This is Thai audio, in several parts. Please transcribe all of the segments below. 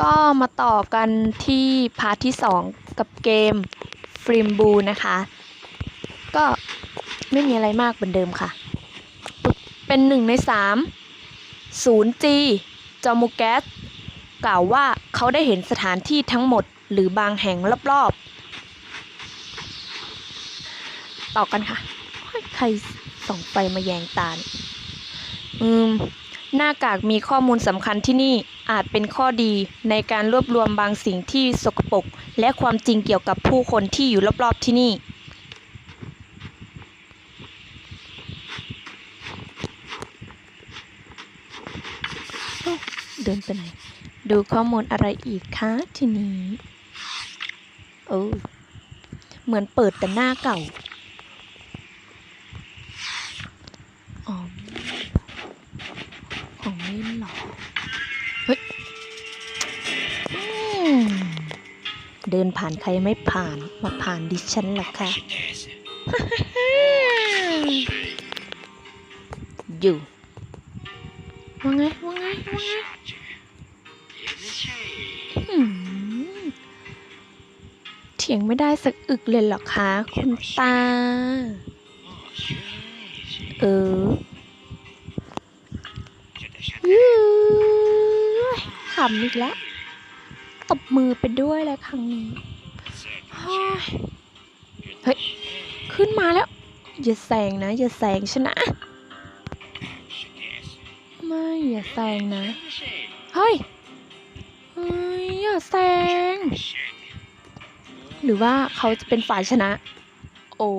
ก็มาต่อกันที่พาร์ทที่ 2 กับเกมฟริมบูนะคะ ก็ไม่มีอะไรมากเหมือนเดิมค่ะ เป็นหนึ่งในสามศูนย์จีจอมูแกสกล่าวว่าเขาได้เห็นสถานที่ทั้งหมดหรือบางแห่งรอบๆ ต่อกันค่ะ ใครส่องไฟมาแยงตาเอ่อืม หน้ากากมีข้อมูลสำคัญที่นี่ อาจเป็นข้อดีในการรวบรวมบางสิ่งที่สกปรกและความจริงเกี่ยวกับผู้คนที่อยู่รอบๆที่นี่เดินไปไหน ดูข้อมูลอะไรอีกคะทีนี้ โอ้ เหมือนเปิดแต่หน้าเก่า เดินผ่านใครไม่ผ่านมาผ่านดิฉันหรอคะอยู่ว่าไงว่าไงว่าไงอืมเถียงไม่ได้สักอึกเลยเหรอคะคุณตา เออยืยขำอีกแล้ว ตบมือไปด้วยเลยครั้งนี้เฮ้ย ขึ้นมาแล้ว อย่าแซงนะ อย่าแซงชนะ ไม่อย่าแซงนะ เฮ้ยเฮ้ยอย่าแซง หรือว่าเขาจะเป็นฝ่ายชนะ โอ้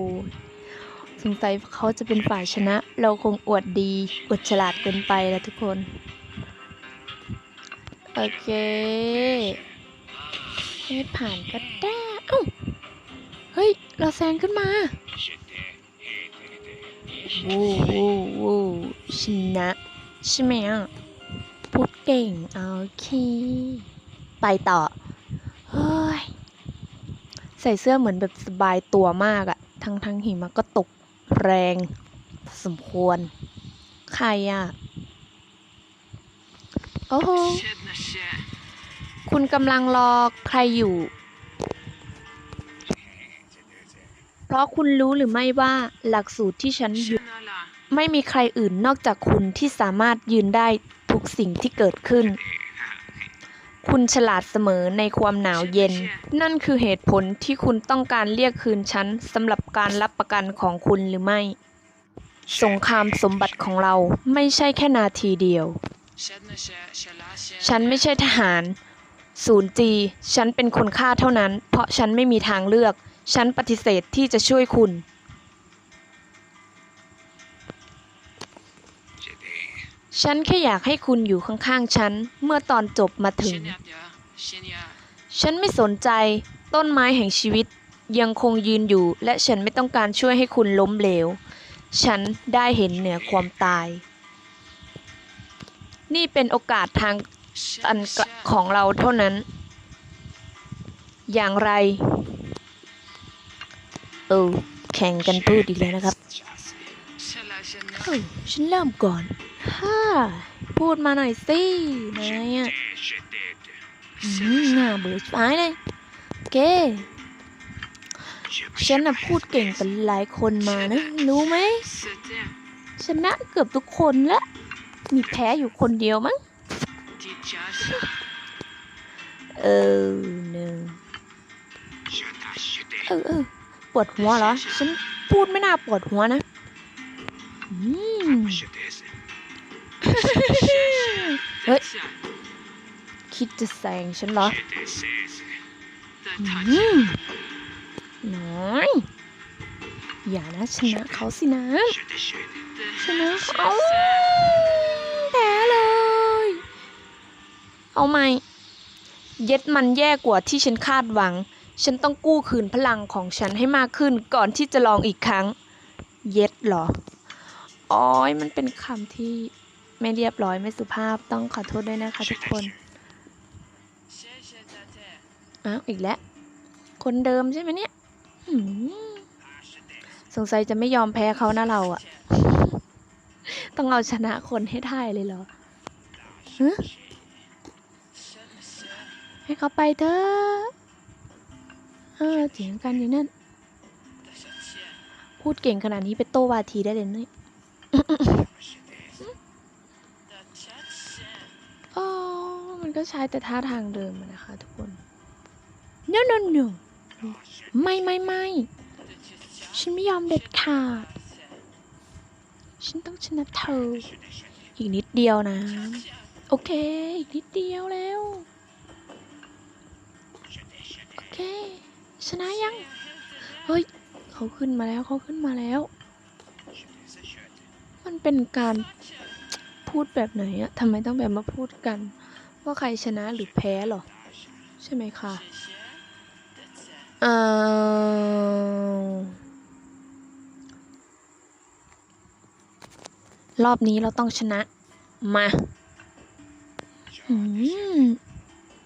สงสัยเขาจะเป็นฝ่ายชนะ เราคงอวดดี อวดฉลาดเกินไปแล้วทุกคน โอเค ไม่ผ่านก็ได้เอ้าเฮ้ย เราแซงขึ้นมาวู้วู้วู้ชนะใช่ไหมอะพูดเก่งโอเคไปต่อ เฮ้ย ใส่เสื้อเหมือนแบบสบายตัวมากอะทั้งทั้งหิมะก็ตกแรงพอสมควร ใครอะโอ้โห คุณกำลังรอใครอยู่ เพราะคุณรู้หรือไม่ว่าหลักสูตรที่ฉันอยู่ ไม่มีใครอื่นนอกจากคุณที่สามารถยืนได้ทุกสิ่งที่เกิดขึ้น คุณฉลาดเสมอในความหนาวเย็น นั่นคือเหตุผลที่คุณต้องการเรียกคืนฉันสำหรับการรับประกันของคุณหรือไม่ สงครามสมบัติของเราไม่ใช่แค่นาทีเดียวฉันไม่ใช่ทหาร ศูนย์จีฉันเป็นคนฆ่าเท่านั้น เพราะฉันไม่มีทางเลือก ฉันปฏิเสธที่จะช่วยคุณ ฉันแค่อยากให้คุณอยู่ข้างๆฉัน เมื่อตอนจบมาถึง ฉันไม่สนใจ ต้นไม้แห่งชีวิต ยังคงยืนอยู่ และฉันไม่ต้องการช่วยให้คุณล้มเหลว ฉันได้เห็นเหนือความตาย นี่เป็นโอกาสทาง ตันของเราเท่านั้น อย่างไร เออ แข่งกันพูดอีแล้วนะครับเอ้ยฉันเริ่มก่อนฮ่าพูดมาหน่อยสินายอะอืมน่าเบื่อชิบหายเลยเกฉันน่ะพูดเก่งกับหลายคนมานะ รู้ไหมชนะเกือบทุกคนแล้วมีแพ้อยู่คนเดียวมั้ง เออหนึ่งเออเออปวดหัวเหรอ ฉันพูดไม่น่าปวดหัวนะอืมเฮ้ย คิดจะแซงฉันเหรออืมน้อย อย่านะชนะเขาสินะ ชนะเขา เอาไหมเย็ดมันแย่กว่าที่ฉันคาดหวัง ฉันต้องกู้คืนพลังของฉันให้มากขึ้นก่อนที่จะลองอีกครั้ง เย็ดเหรอ อ๋อยมันเป็นคำที่ไม่เรียบร้อยไม่สุภาพต้องขอโทษด้วยนะคะทุกคนอ้าวอีกแล้ว คนเดิมใช่ไหมเนี่ยสงสัยจะไม่ยอมแพ้เขานะเราอะต้องเอาชนะคนให้ได้เลยเหรอฮะ ให้เขาไปเถอะเออเถียงกันอย่างนั้นพูดเก่งขนาดนี้ไปโตวาทีได้เลยเนี่ยอ๋อมันก็ใช้แต่ท่าทางเดิมนะคะทุกคน no no no ไม่ไม่ไม่ฉันไม่ยอมเด็ดขาดฉันต้องชนะเธอ อีกนิดเดียวนะ โอเค อีกนิดเดียวแล้ว เค ชนะยัง เฮ้ย เขาขึ้นมาแล้วเขาขึ้นมาแล้ว มันเป็นการพูดแบบไหนอะทำไมต้องแบบมาพูดกัน ว่าใครชนะหรือแพ้หรอ ใช่ไหมคะอ้ารอบนี้เราต้องชนะ มาหืม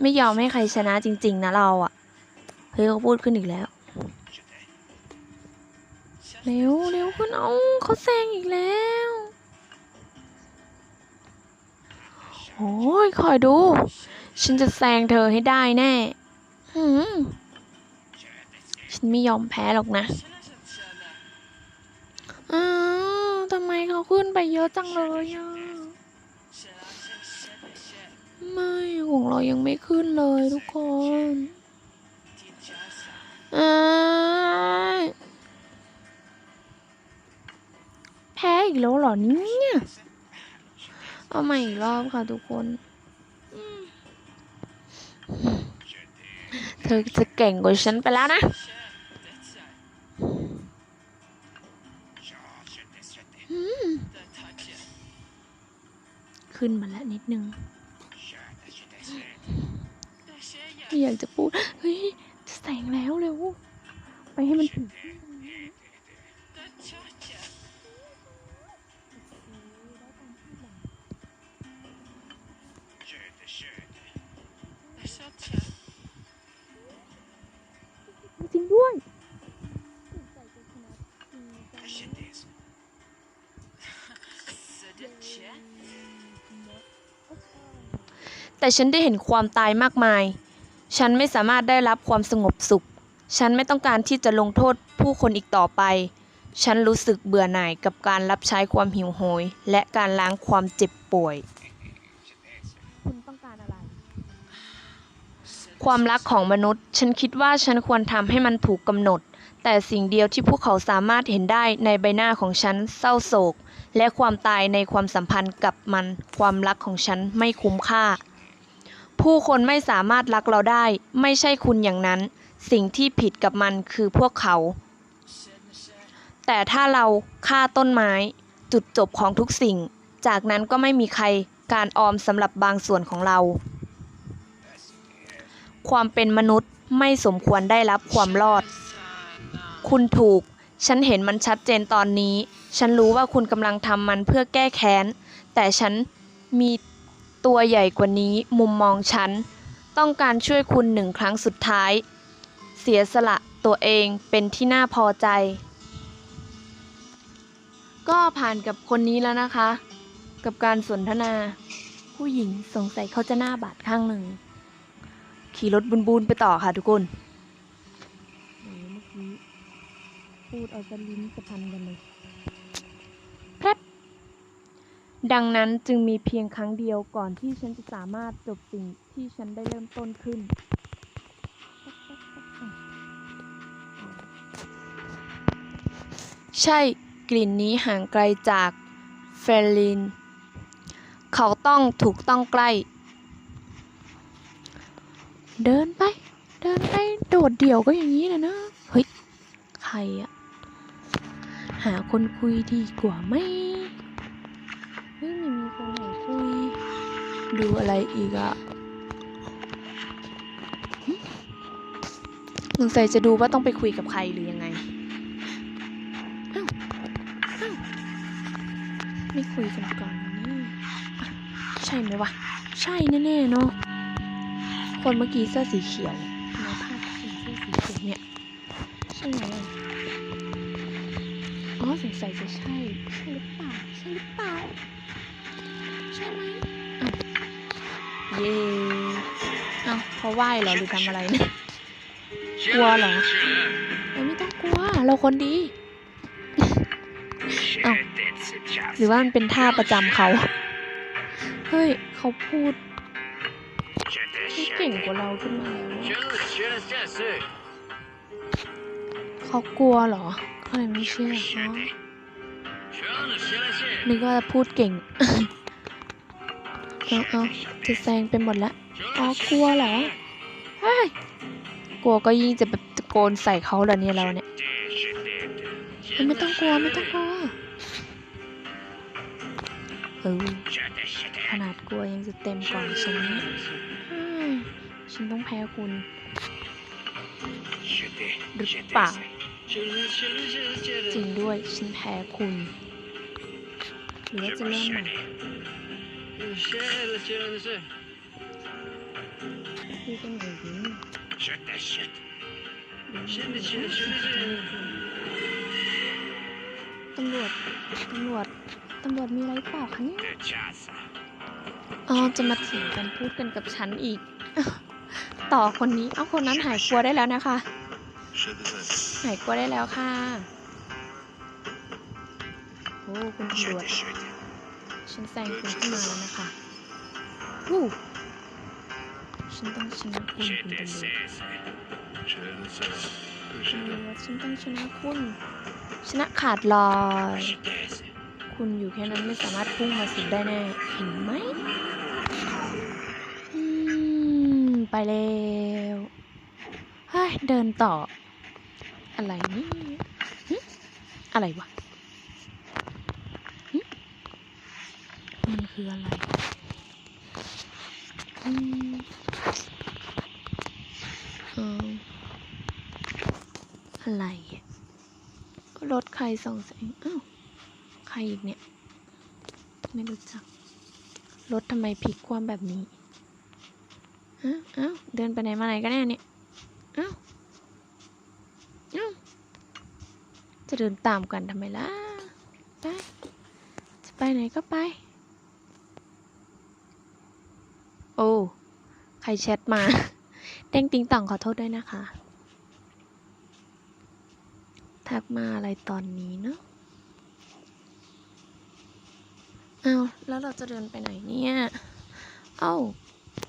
ไม่ยอมให้ใครชนะจริง ๆ นะเราอะ ฮ้ยเขาพูดขึ้นอีกแล้ว เร็วเร็วขึ้นเอาเขาแซงอีกแล้วโอ้ยคอยดู ฉันจะแซงเธอให้ได้แน่หืมฉันไม่ยอมแพ้หรอกนะอ้าวทำไมเขาขึ้นไปเยอะจังเลยอะไม่ของเรายังไม่ขึ้นเลยทุกคนอ้าย แพ้อีกแล้วเหรอเนี่ย เอาใหม่อีกรอบค่ะทุกคนอืมเธอจะเก่งกว่าฉันไปแล้วนะอืมขึ้นมาแล้วนิดนึง ไม่อยากจะพูด เฮ้ยจะ แสงแล้วเร็ว ไปให้มันถึงจริงด้วยแต่ฉันได้เห็นความตายมากมาย ฉันไม่สามารถได้รับความสงบสุข ฉันไม่ต้องการที่จะลงโทษผู้คนอีกต่อไป ฉันรู้สึกเบื่อหน่ายกับการรับใช้ความหิวโหย และการล้างความเจ็บป่วย คุณต้องการอะไร ความรักของมนุษย์ ฉันคิดว่าฉันควรทำให้มันถูกกำหนด แต่สิ่งเดียวที่พวกเขาสามารถเห็นได้ในใบหน้าของฉันเศร้าโศก และความตายในความสัมพันธ์กับมัน ความรักของฉันไม่คุ้มค่า ผู้คนไม่สามารถรักเราได้ ไม่ใช่คุณอย่างนั้น สิ่งที่ผิดกับมันคือพวกเขา แต่ถ้าเราฆ่าต้นไม้ จุดจบของทุกสิ่ง จากนั้นก็ไม่มีใครการออมสำหรับบางส่วนของเรา ความเป็นมนุษย์ไม่สมควรได้รับความรอด คุณถูก ฉันเห็นมันชัดเจนตอนนี้ ฉันรู้ว่าคุณกำลังทำมันเพื่อแก้แค้น แต่ฉันมี ตัวใหญ่กว่านี้มุมมองฉัน ต้องการช่วยคุณหนึ่งครั้งสุดท้าย เสียสละตัวเองเป็นที่น่าพอใจ ก็ผ่านกับคนนี้แล้วนะคะ กับการสนทนา ผู้หญิงสงสัยเขาจะหน้าบาดข้างหนึ่ง ขี่รถบุนๆไปต่อค่ะทุกคนเมื่อกี้พูดเอาจะลิ้นจะพันกันเลยแพรบ ดังนั้นจึงมีเพียงครั้งเดียวก่อนที่ฉันจะสามารถจบสิ่งที่ฉันได้เริ่มต้นขึ้น ใช่กลิ่นนี้ห่างไกลจากเฟรลิน เขาต้องถูกต้องใกล้ เดินไป เดินไป โดดเดี่ยวก็อย่างนี้นะเนะเฮ้ย ใครอะหาคนคุยดีกว่าไหม ดูอะไรอีกอะสงสัยจะดูว่าต้องไปคุยกับใครหรือยังไง ไม่คุยกันก่อนนี่ใช่ไหมวะ ใช่แน่ๆเนาะ คนเมื่อกี้เสื้อสีเขียวในภาพเสื้อสีเขียวเนี่ย ใช่ไหมอ๋อสงสัยจะใช่ ใช่หรือเปล่า ใช่หรือเปล่า เย้อ้าวเขาไหว้เหรอหรือทำอะไรเนี่ยกลัวเหรอเอ้ยไม่ต้องกลัว เราคนดีเอ้าหรือว่ามันเป็นท่าประจำเขา เฮ้ย เขาพูดเขาเก่งกว่าเราขึ้นมาแล้วอะเขากลัวเหรอเขาเลยไม่เชื่อเขานึกว่าพูดเก่ง เอาเอาจะแซงไปหมดแล้วอ๋อกลัวเหรอเฮ้ยกลัวก็ยิ่งจะแบบตะโกนใส่เขาเหรอเนี่ยเราเนี่ยไม่ต้องกลัวไม่ต้องกลัวเออขนาดกลัวยังจะเต็มกล่องฉันเนี่ยฉันต้องแพ้คุณหรือเปล่าจริงด้วยฉันแพ้คุณหรือว่าจะเริ่มใหม่ พูดกันหน่อยดิตำรวจ ตำรวจ ตำรวจมีอะไรเปล่าคะเนี่ยอ๋อจะมาเถียงกันพูดกันกับฉันอีก ต่อคนนี้ เอาคนนั้นหายกลัวได้แล้วนะคะหายกลัวได้แล้วค่ะ โอ้คุณตำรวจ ฉันแซงคุณขึ้นมาแล้วนะคะวู้ฉันต้องชนะคุณคุณตำรวจตำรวจฉันต้องชนะคุณ ชนะขาดลอย คุณอยู่แค่นั้นไม่สามารถพุ่งมาสุดได้แน่ เห็นไหมอืมไปแล้วเฮ้ยเดินต่อ อะไรนี่หึอะไรวะหึมัน คืออะไรอืมเอออะไรอะรถใครส่องแสงอ้าวใครอีกเนี่ย ไม่รู้จัก รถทำไมพลิกคว่ำแบบนี้อ้าวอ้าวเดินไปไหนมาไหนกันแน่เนี่ยอ้าวอ้าวจะเดินตามกันทำไมล่ะ ไป จะไปไหนก็ไป โอ้ ใครแชทมา เด้งติงต่องขอโทษด้วยนะคะ ทักมาอะไรตอนนี้เนาะเอาวแล้วเราจะเดินไปไหนเนี่ย เอ้า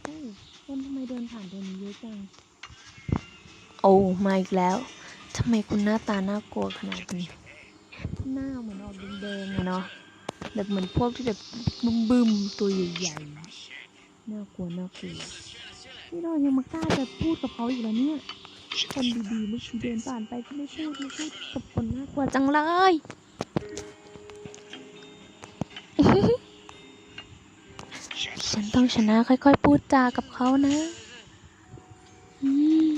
เอ้ยคนทำไมเดินผ่านเดินเยอะจัง โอ้มาอีกแล้ว ทำไมคุณหน้าตาน่ากลัวขนาดนี้ หน้าเหมือนออกแดงๆอะเนาะแบบเหมือนพวกที่แบบบึ้มๆตัวใหญ่ๆ น่ากลัวน่ากลัวนี่เรายังมากล้าจะพูดกับเขาอีกแล้วเนี่ย คนดีๆเมื่อกี้เดินผ่านไปก็ไม่พูดไม่พูดกับคนน่ากลัวจังเลยฉันต้องชนะค่อยๆ พูดจากับเขานะอืม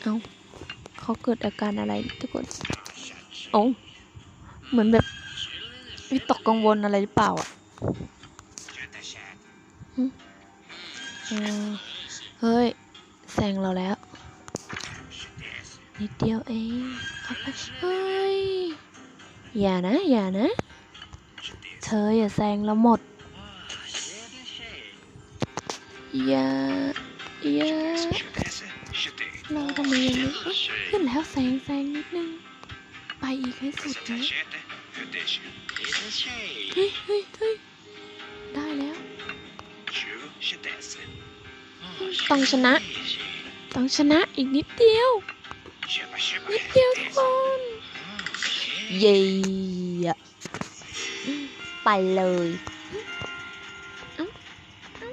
เอาเขาเกิดอาการอะไรทุกคนโอ้เหมือนแบบวิตกกังวลอะไรหรือเปล่าอะ เฮ้ยแซงเราแล้ว นิดเดียวเองเอเฮ้ย อย่านะ อย่านะ เธออย่าแซงเราหมด อย่า อย่าเราทำไมยังไม่ขึ้นแล้วแซงแซงนิดนึง ไปอีกให้สุดนะเฮ้ยเฮ้ยเฮ้ย ต้องชนะ ต้องชนะอีกนิดเดียว นิดเดียวทุกคน เย้ไปเลยเอ้าเอ้า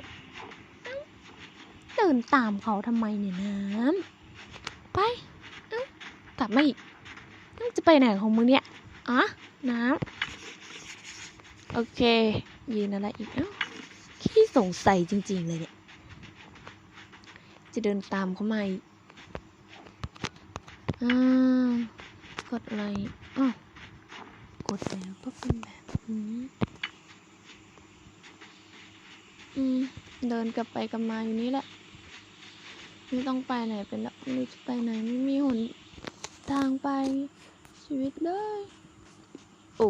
เอ้าเดินตามเขาทำไมเนี่ยน้ำไปเอ้ากลับมาอีกเอ้าจะไปไหนของมึงเนี่ย อ๋อ น้ำ โอเค ยืนอะไรอีกเอ้า ขี้สงสัยจริง ๆ เลยเนี่ย จะเดินตามเขามาอีกอ่ากดอะไรอ้าวกดแล้วก็เป็นแบบนี้ อืม เดินกลับไปกลับมาอยู่นี่แหละ ไม่ต้องไปไหนเป็นแล้วไม่รู้จะไปไหนไม่มีหนทางไปชีวิตเลยโอ้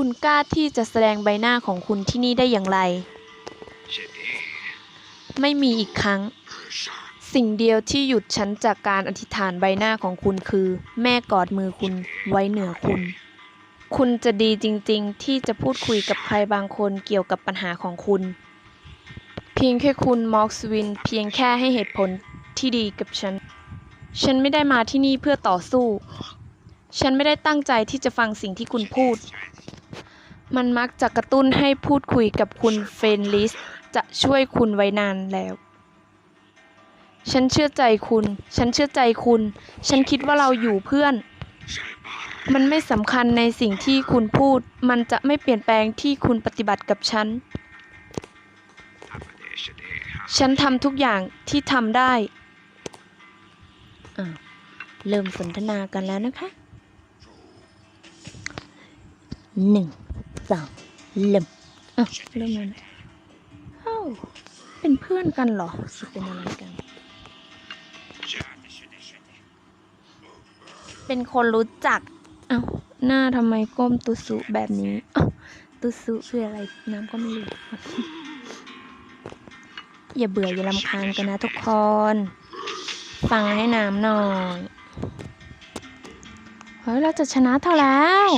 คุณกล้าที่จะแสดงใบหน้าของคุณที่นี่ได้อย่างไร ไม่มีอีกครั้ง สิ่งเดียวที่หยุดฉันจากการอธิษฐานใบหน้าของคุณคือ แม่กอดมือคุณไว้เหนือคุณ คุณจะดีจริงๆ ที่จะพูดคุยกับใครบางคนเกี่ยวกับปัญหาของคุณ เพียงแค่คุณมอกสวิน เพียงแค่ให้เหตุผลที่ดีกับฉัน ฉันไม่ได้มาที่นี่เพื่อต่อสู้ ฉันไม่ได้ตั้งใจที่จะฟังสิ่งที่คุณพูด มันมักจะกระตุ้นให้พูดคุยกับคุณเฟนลิส จะช่วยคุณไว้นานแล้ว ฉันเชื่อใจคุณ ฉันเชื่อใจคุณ ฉันคิดว่าเราอยู่เพื่อน มันไม่สำคัญในสิ่งที่คุณพูด มันจะไม่เปลี่ยนแปลงที่คุณปฏิบัติกับฉัน ฉันทำทุกอย่างที่ทำได้ เริ่มสนทนากันแล้วนะคะ หนึ่งสองเริ่มอะเริ่มแล้วนะเอ้าเป็นเพื่อนกันเหรอจะเป็นอะไรกัน เป็นคนรู้จัก เอ้าหน้าทำไมก้มตุสุแบบนี้อ้าวตุสุคืออะไรน้ำก็ไม่รู้อย่าเบื่ออย่าลำคาญกันนะทุกคน ฟังให้น้ำหน่อย เฮ้ย เราจะชนะเท่าแล้ว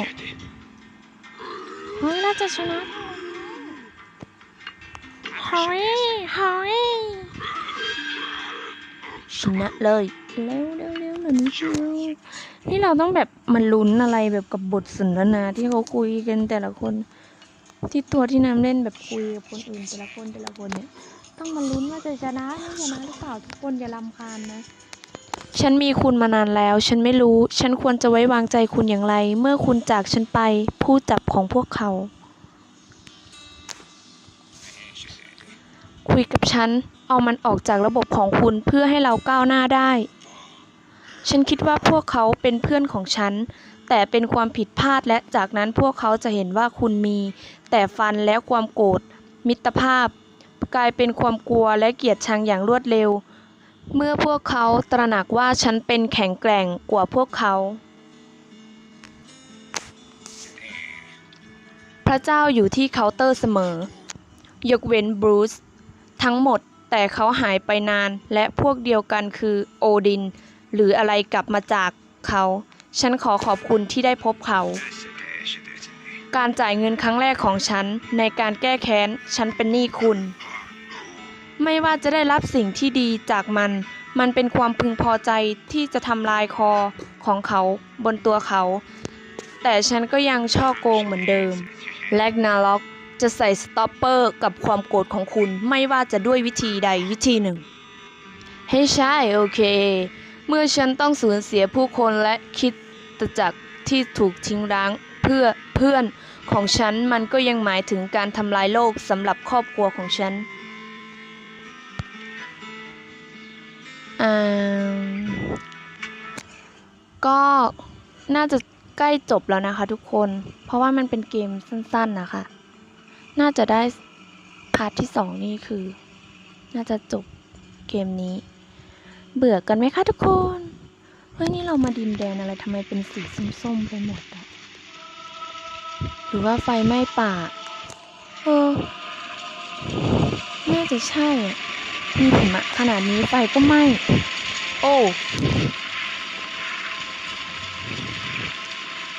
เฮ้ยเราจะชนะเฮ้ยเฮ้ยชนะเลยเร็วเร็วเร็วเร็วนี้เร็วนี่เราต้องแบบมันลุ้นอะไรแบบกับบทสนทนาที่เขาคุยกันแต่ละคน ที่ตัวที่น้ำเล่นแบบคุยกับคนอื่นแต่ละคนแต่ละคนเนี่ย ต้องมาลุ้นว่าจะชนะไม่ชนะหรือเปล่าทุกคนอย่าลำคาญนะ ฉันมีคุณมานานแล้ว ฉันไม่รู้ ฉันควรจะไว้วางใจคุณอย่างไร เมื่อคุณจากฉันไป ผู้จับของพวกเขา คุยกับฉัน เอามันออกจากระบบของคุณเพื่อให้เราก้าวหน้าได้ ฉันคิดว่าพวกเขาเป็นเพื่อนของฉัน แต่เป็นความผิดพลาดและจากนั้นพวกเขาจะเห็นว่าคุณมี แต่ฟันและความโกรธ มิตรภาพ กลายเป็นความกลัวและเกลียดชังอย่างรวดเร็ว เมื่อพวกเขาตระหนักว่าฉันเป็นแข็งแกร่งกว่าพวกเขา พระเจ้าอยู่ที่เคาน์เตอร์เสมอ ยกเว้นบรูซทั้งหมดแต่เขาหายไปนานและพวกเดียวกันคือโอดิน หรืออะไรกลับมาจากเขา ฉันขอขอบคุณที่ได้พบเขา การจ่ายเงินครั้งแรกของฉันในการแก้แค้น ฉันเป็นหนี้คุณ ไม่ว่าจะได้รับสิ่งที่ดีจากมัน มันเป็นความพึงพอใจที่จะทำลายคอของเขาบนตัวเขา แต่ฉันก็ยังช่อโกงเหมือนเดิม แลกนาล็อกจะใส่สต็อปเปอร์กับความโกรธของคุณไม่ว่าจะด้วยวิธีใดวิธีหนึ่ง ให้ใช่โอเค เมื่อฉันต้องสูญเสียผู้คนและคิดตจักที่ถูกทิ้งร้างเพื่อเพื่อนของฉันมันก็ยังหมายถึงการทำลายโลกสำหรับครอบครัวของฉัน ก็น่าจะใกล้จบแล้วนะคะทุกคน เพราะว่ามันเป็นเกมสั้นๆนะคะ น่าจะได้พาร์ทที่สองนี่คือ น่าจะจบเกมนี้ เบื่อกันไหมคะทุกคน เฮ้ยนี่เรามาดินแดนอะไรทำไมเป็นสีส้มๆไปหมดอะหรือว่าไฟไหม้ป่า เออ น่าจะใช่อะ มีหิมะขนาดนี้ไฟก็ไหม้โอ้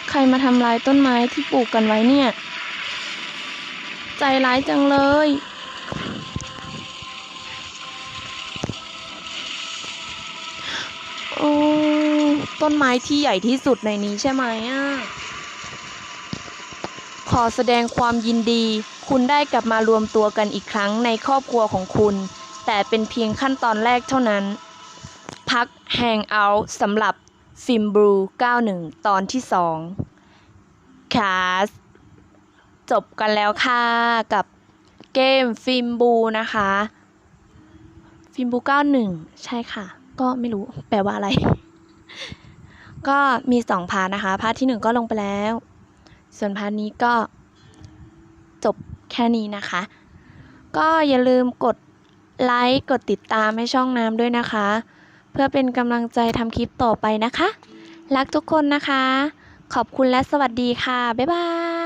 ใครมาทำลายต้นไม้ที่ปลูกกันไว้เนี่ย ใจร้ายจังเลย โอ้ ต้นไม้ที่ใหญ่ที่สุดในนี้ใช่ไหมอะ ขอแสดงความยินดี คุณได้กลับมารวมตัวกันอีกครั้งในครอบครัวของคุณ แต่เป็นเพียงขั้นตอนแรกเท่านั้น พักแฮงเอาท์สำหรับฟิล์มบลู91 ตอนที่ 2คาส จบกันแล้วค่ะกับเกมฟิล์มบูนะคะ ฟิล์มบู91 ใช่ค่ะ ก็ไม่รู้แปลว่าอะไร ก็มีสองพาร์ทนะคะ พาร์ทที่หนึ่งก็ลงไปแล้ว ส่วนพาร์ทนี้ก็จบแค่นี้นะคะ ก็อย่าลืมกด ไลค์กดติดตามให้ช่องน้ำด้วยนะคะ เพื่อเป็นกำลังใจทำคลิปต่อไปนะคะ รักทุกคนนะคะ ขอบคุณและสวัสดีค่ะ บ๊ายบาย